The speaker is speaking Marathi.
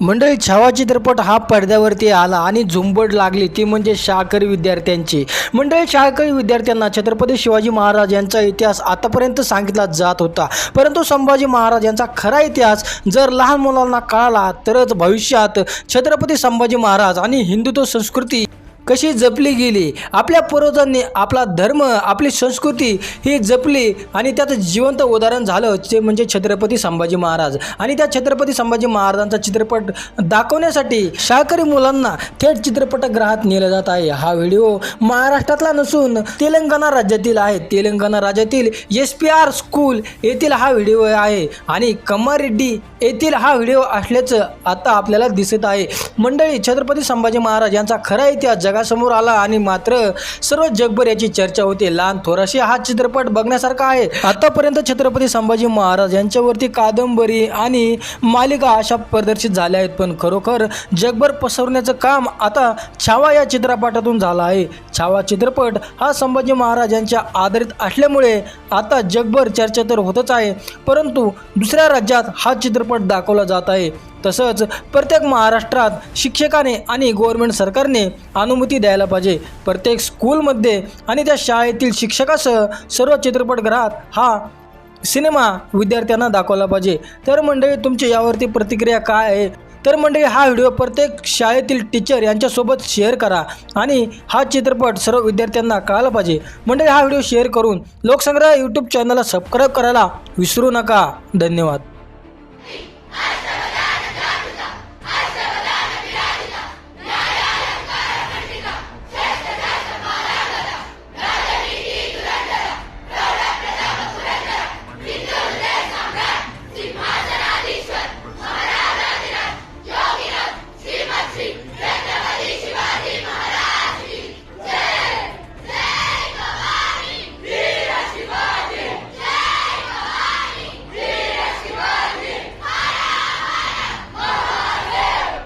मंडळी छावा चित्रपट हा पडद्यावरती आला आणि झुंबड लागली. ती म्हणजे शाळकरी विद्यार्थ्यांची. मंडळी शाळकरी विद्यार्थ्यांना छत्रपती शिवाजी महाराज यांचा इतिहास आतापर्यंत सांगितला जात होता. परंतु संभाजी महाराज यांचा खरा इतिहास जर लहान मुलांना कळाला तरच भविष्यात छत्रपती संभाजी महाराज आणि हिंदुत्व संस्कृती कशी जपली गेली? आपल्या पूर्वजांनी आपला धर्म आपली संस्कृती ही जपली आणि त्यात जिवंत उदाहरण झालं ते म्हणजे छत्रपती संभाजी महाराज. आणि त्या छत्रपती संभाजी महाराजांचा चित्रपट दाखवण्यासाठी शाळकरी मुलांना थेट चित्रपटगृहात नेलं जात आहे. हा व्हिडिओ महाराष्ट्रातला नसून तेलंगणा राज्यातील आहे. तेलंगणा राज्यातील एस पी आर स्कूल येथील हा व्हिडिओ आहे आणि कम्मारेड्डी येथील हा व्हिडिओ असल्याचं आता आपल्याला दिसत आहे. मंडळी छत्रपती संभाजी महाराज यांचा खरा इतिहास जगासमोर आला आणि मात्र सर्व जगभर याची चर्चा होते. लहान थोराशी हा चित्रपट बघण्यासारखा आहे. आतापर्यंत छत्रपती संभाजी महाराज यांच्यावरती कादंबरी आणि मालिका अशा प्रदर्शित झाल्या आहेत. पण खरोखर जगभर पसरवण्याचं काम आता छावा या चित्रपटातून झालं आहे. छावा चित्रपट हा संभाजी महाराजांच्या आधारित असल्यामुळे आता जगभर चर्चा तर होतच आहे परंतु दुसऱ्या राज्यात हा चित्रपट दाखवला जात आहे. तसंच प्रत्येक महाराष्ट्रात शिक्षकाने आणि गव्हर्नमेंट सरकारने अनुमती द्यायला पाहिजे. प्रत्येक स्कूलमध्ये आणि त्या शाळेतील शिक्षकासह सर्व चित्रपटगृहात हा सिनेमा विद्यार्थ्यांना दाखवला पाहिजे. तर मंडळी तुमची यावरती प्रतिक्रिया काय आहे? तर मंडळी हा व्हिडिओ प्रत्येक शाळेतील टीचर यांच्यासोबत शेअर करा आणि हा चित्रपट सर्व विद्यार्थ्यांना कळायला पाहिजे. मंडळी हा व्हिडिओ शेअर करून लोकसंग्रह यूट्यूब चॅनलला सबस्क्राईब करायला विसरू नका. धन्यवाद.